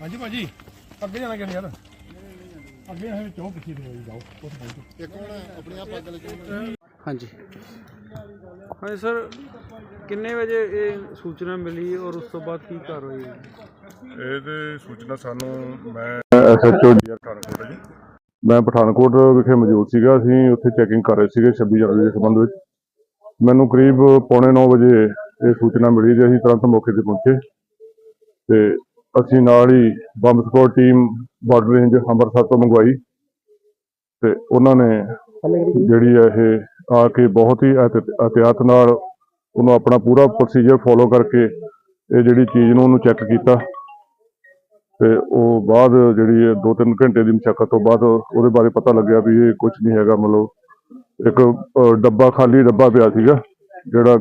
ਹਾਂਜੀ ਭਾਜੀ ਅੱਗੇ ਜਾਣਾ ਕਿਹਨੇ ਯਾਰ? ਅੱਗੇ ਹੈ ਚੌਂ ਪਿੱਛੇ ਦੇ ਜਾਓ ਉੱਥੇ ਪਹੁੰਚੋ ਇੱਕ ਹੁਣ ਆਪਣੇ ਆਪ ਅੱਗ ਲੱਗੀ ਹਾਂਜੀ। ਹਾਂਜੀ ਸਰ ਕਿੰਨੇ ਵਜੇ ਇਹ ਸੂਚਨਾ ਮਿਲੀ ਔਰ ਉਸ ਤੋਂ ਬਾਅਦ ਕੀ ਕਾਰਵਾਈ ਹੋਈ? ਇਹਦੇ ਸੂਚਨਾ ਸਾਨੂੰ ਮੈਂ ਐਸਐਚਓ ਡੀਆਰ ਪਠਾਨਕੋਟ ਹੈ ਜੀ। ਮੈਂ ਪਠਾਨਕੋਟ ਵਿਖੇ ਮੌਜੂਦ ਸੀਗਾ ਅਸੀਂ ਉੱਥੇ ਚੈਕਿੰਗ ਕਰ ਰਹੇ ਸੀਗੇ 26 ਜਨਵਰੀ ਦੇ ਸੰਬੰਧ ਵਿੱਚ। ਮੈਨੂੰ ਕਰੀਬ ਪੌਣੇ 9 ਵਜੇ ਇਹ ਸੂਚਨਾ ਮਿਲੀ ਤੇ ਅਸੀਂ ਤੁਰੰਤ ਮੌਕੇ ਤੇ ਪਹੁੰਚੇ। ਤੇ ਅਸੀਂ ਨਾਲ ਹੀ bomb squad team border range Amritsar ਤੋਂ ਮੰਗਵਾਈ ਤੇ ਉਹਨਾਂ ਨੇ ਜਿਹੜੀ ਹੈ ਇਹ ਆ ਕੇ ਬਹੁਤ ਹੀ ਇਹਤ- ਇਹਤਿਆਤ ਨਾਲ ਉਹਨੂੰ ਆਪਣਾ ਪੂਰਾ ਪ੍ਰੋਸੀਜਰ ਫੋਲੋ ਕਰਕੇ ਇਹ ਜਿਹੜੀ ਚੀਜ਼ ਨੂੰ ਉਹਨੂੰ ਚੈੱਕ ਕੀਤਾ ਤੇ ਉਹ ਬਾਅਦ ਜਿਹੜੀ ਇਹ ਦੋ ਤਿੰਨ ਘੰਟੇ ਦੀ ਮਸ਼ੱਕਤ ਤੋਂ ਬਾਅਦ ਉਹਦੇ ਬਾਰੇ ਪਤਾ ਲੱਗਿਆ ਵੀ ਇਹ ਕੁਝ ਨਹੀਂ ਹੈਗਾ ਮਤਲਬ ਇੱਕ ਡੱਬਾ ਖਾਲੀ ਡੱਬਾ ਪਿਆ ਸੀਗਾ ਜਿਹੜਾ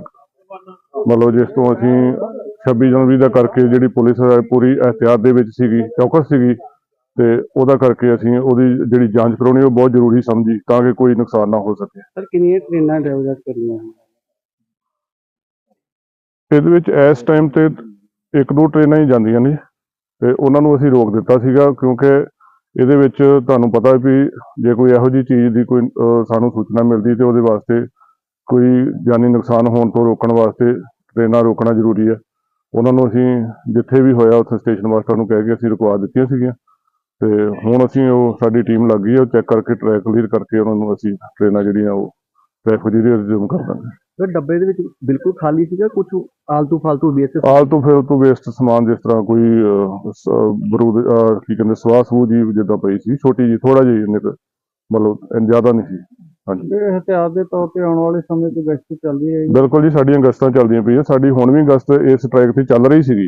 ਮਤਲਬ ਜਿਸ ਤੋਂ ਅਸੀਂ 26 ਜਨਵਰੀ ਦਾ ਕਰਕੇ ਜਿਹੜੀ ਪੁਲਿਸ ਪੂਰੀ ਇਹਤਿਆਤ ਦੇ ਵਿੱਚ ਸੀਗੀ ਚੌਕਸ ਸੀਗੀ ਤੇ ਉਹਦਾ ਕਰਕੇ ਅਸੀਂ ਉਹਦੀ ਜਿਹੜੀ ਜਾਂਚ ਕਰਾਉਣੀ ਉਹ ਬਹੁਤ ਜ਼ਰੂਰੀ ਸਮਝੀ ਤਾਂ ਕਿ ਕੋਈ ਨੁਕਸਾਨ ਨਾ ਹੋ ਸਕੇ। ਸਰ ਕਿੰਨੀਆਂ ਟ੍ਰੇਨਾਂ ਡਰਾਈਵਰ ਕਰੀਆਂ ਇਹਦੇ ਵਿੱਚ ਇਸ ਟਾਈਮ ਤੇ ਇੱਕ ਦੋ ਟ੍ਰੇਨਾਂ ਹੀ ਜਾਂਦੀਆਂ ਨੇ ਤੇ ਉਹਨਾਂ ਨੂੰ ਅਸੀਂ ਰੋਕ ਦਿੱਤਾ ਸੀਗਾ ਕਿਉਂਕਿ ਇਹਦੇ ਵਿੱਚ ਤੁਹਾਨੂੰ ਪਤਾ ਹੈ ਵੀ ਜੇ ਕੋਈ ਇਹੋ ਜਿਹੀ ਚੀਜ਼ ਦੀ ਕੋਈ ਸਾਨੂੰ ਸੂਚਨਾ ਮਿਲਦੀ ਤੇ ਉਹਦੇ ਵਾਸਤੇ ਕੋਈ ਜਾਨੀ ਨੁਕਸਾਨ ਹੋਣ ਤੋਂ ਰੋਕਣ ਵਾਸਤੇ ਟ੍ਰੇਨਾਂ ਰੋਕਣਾ ਜ਼ਰੂਰੀ ਹੈ। ਉਹਨਾਂ ਨੂੰ ਅਸੀਂ ਜਿੱਥੇ ਵੀ ਹੋਇਆ ਉੱਥੇ ਸਟੇਸ਼ਨ ਮਾਸਟਰ ਨੂੰ ਕਹਿ ਕੇ ਅਸੀਂ ਰੁਕਵਾ ਦਿੱਤੀਆਂ ਸੀਗੀਆਂ। ਤੇ ਹੁਣ ਅਸੀਂ ਉਹ ਸਾਡੀ ਟੀਮ ਲੱਗ ਗਈ ਹੈ ਉਹ ਚੈੱਕ ਕਰਕੇ ਟਰੈਕ ਕਲੀਅਰ ਕਰਕੇ ਉਹਨਾਂ ਨੂੰ ਅਸੀਂ ਟ੍ਰੇਨਾਂ ਜਿਹੜੀਆਂ ਉਹ ਟ੍ਰੈਫਿਕ ਜਿਹੜੀ ਰਿਜ਼ੂਮ ਕਰ ਦਾਂਗੇ। ਡੱਬੇ ਦੇ ਵਿੱਚ ਬਿਲਕੁਲ ਖਾਲੀ ਸੀਗਾ ਕੁਝ ਆਲਤੂ ਫਾਲਤੂ ਬੀਐਸਐਸ ਆਲਤੂ ਫਿਰ ਤੋਂ ਵੇਸਟ ਸਮਾਨ ਜਿਸ ਤਰ੍ਹਾਂ ਕੋਈ ਬਰੂਦ ਕੀ ਕਹਿੰਦੇ ਸਵਾਹ ਸੂ ਜੀ ਜਿੱਦਾਂ ਪਈ ਸੀ ਛੋਟੀ ਜੀ ਥੋੜਾ ਜਿਹੀ ਮਤਲਬ ਜ਼ਿਆਦਾ ਨਹੀਂ ਸੀ। ਹਾਂਜੀ। ਹਥਿਆਰ ਦੇ ਤੌਰ ਤੇ ਆਉਣ ਵਾਲੇ ਸਮੇਂ ਤੇ ਗਸ਼ਤ ਚੱਲ ਰਹੀ ਹੈ ਬਿਲਕੁਲ ਜੀ ਸਾਡੀਆਂ ਗਸਤਾਂ ਚੱਲਦੀਆਂ ਪਈਆਂ। ਸਾਡੀ ਹੁਣ ਵੀ ਗਸਤ ਇਸ ਟਰੈਕ ਤੇ ਚੱਲ ਰਹੀ ਸੀਗੀ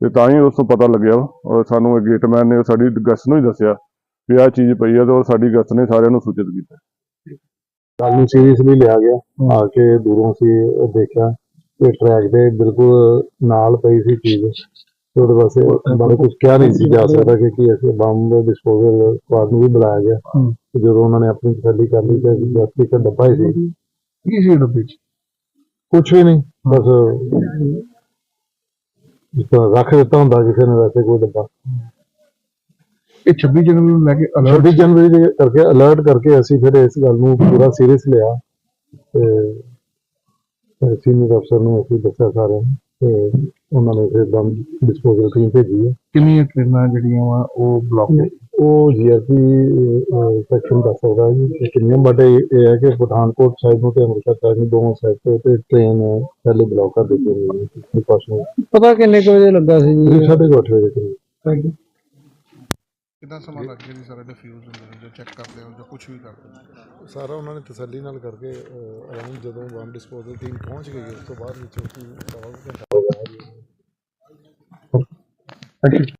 ਤੇ ਤਾਂ ਹੀ ਉਸ ਤੋਂ ਪਤਾ ਲੱਗਿਆ ਵਾ। ਔਰ ਸਾਨੂੰ ਇਹ ਗੇਟਮੈਨ ਨੇ ਸਾਡੀ ਗਸਤ ਨੂੰ ਹੀ ਦੱਸਿਆ ਵੀ ਆਹ ਚੀਜ਼ ਪਈ ਆ ਤੇ ਸਾਡੀ ਗਸਤ ਨੇ ਸਾਰਿਆਂ ਨੂੰ ਸੂਚਿਤ ਕੀਤਾ। ਗੱਲ ਨੂੰ ਸੀਰੀਅਸਲੀ ਲਿਆ ਗਿਆ। ਆ ਕੇ ਦੂਰੋਂ ਸੀ ਦੇਖਿਆ। ਕਿ ਟਰੈਕ ਦੇ ਬਿਲਕੁਲ ਨਾਲ ਪਈ ਸੀ ਚੀਜ਼। ਤੇ ਉਹਦੇ ਵਾਸਤੇ ਬਾਰੇ ਕੁਝ ਕਿਹਾ ਨਹੀਂ ਸੀ ਜਾ ਸਕਦਾ ਕਿ ਕੀ ਅਸੀਂ ਬੰਬ ਡਿਸਪੋਜ਼ਲ ਸquad ਨੂੰ ਵੀ ਬੁਲਾਇਆ ਗਿਆ। ਜਦੋਂ ਉਹਨਾਂ ਨੇ ਆਪਣੀ ਤਸੱਲੀ ਕਰ ਲਈ ਤੇ ਜਸਤੀ ਦਾ ਡੱਬਾ ਹੀ ਸੀ। ਕੀ ਸੀ ਡੱਬੇ ਚ? ਕੁਝ ਵੀ ਨਹੀਂ। ਬਸ ਤਰ੍ਹਾਂ ਰੱਖ ਦਿੱਤਾ ਹੁੰਦਾ ਕਿਸੇ ਨੇ ਵੈਸੇ ਕੋਈ ਡੱਬਾ। ਇਹ 26 ਜਨਵਰੀ ਨੂੰ ਲੈ ਕੇ ਅਲਰਟ 26 ਜਨਵਰੀ ਦੇ ਕਰਕੇ ਅਲਰਟ ਕਰਕੇ ਅਸੀਂ ਫਿਰ ਇਸ ਗੱਲ ਨੂੰ ਪੂਰਾ ਸੀਰੀਅਸ ਲਿਆ। ਤੇ ਸੀਨੀਅਰ ਅਫਸਰ ਨੂੰ ਅਸੀਂ ਦੱਸਿਆ ਸਾਰਿਆਂ ਨੂੰ। ਤੇ ਉਹਨਾਂ ਨੇ ਫਿਰ ਬੰਬ ਡਿਸਪੋਜ਼ਲ ਟੀਮ ਭੇਜੀ ਹੈ। ਕਿੰਨੀਆਂ ਟ੍ਰੇਨਾਂ ਜਿਹੜੀਆਂ ਵਾ ਉਹ ਬਲੌਕ ਉਹ ਜੀਆਰਪੀ ਸੈਕਸ਼ਨ ਦੱਸ ਸਕਦਾ ਹੈ ਜੀ ਕਿ ਕਿੰਨੀਆਂ ਬਟ ਇਹ ਹੈ ਕਿ ਪਠਾਨਕੋਟ ਸਾਈਡ ਨੂੰ ਤੇ ਅੰਮ੍ਰਿਤਸਰ ਸਾਈਡ ਨੂੰ ਦੋਵਾਂ ਸਾਈਡ ਤੋਂ ਤੇ ਟ੍ਰੇਨ ਪਹਿਲੇ ਬਲੌਕ ਕਰ ਦਿੱਤੀ ਗਈ ਹੈ ਪਾਸੋਂ। ਪਤਾ ਕਿੰਨੇ ਕੁ ਵਜੇ ਲੱਗਾ ਸੀ ਜੀ? ਸਾਢੇ ਕੁ ਅੱਠ ਵਜੇ ਕਰੀਬ ਕਿੰਨਾ ਸਮਾਂ ਲੱਗ ਗਿਆ ਜੀ ਸਾਰਾ ਡਿਫਿਊਜ਼ ਹੁੰਦੇ ਨੇ ਜੋ ਚੈੱਕ ਕਰਦੇ ਹੋ ਜਾਂ ਕੁਝ ਵੀ ਕਰਦੇ ਹੋ? ਸਾਰਾ ਉਹਨਾਂ ਨੇ ਤਸੱਲੀ ਨਾਲ ਕਰਕੇ ਅਰਾਊਂਡ ਜਦੋਂ ਬੰਬ ਡਿਸਪੋਜ਼ਲ ਟੀਮ ਪਹੁੰਚ ਗਈ ਉਸ ਤੋਂ ਬਾਅਦ ਵਿੱਚ ਉਹ ਸਵਾ ਕੁ ਘੰਟਾ ਹੋ ਗਿਆ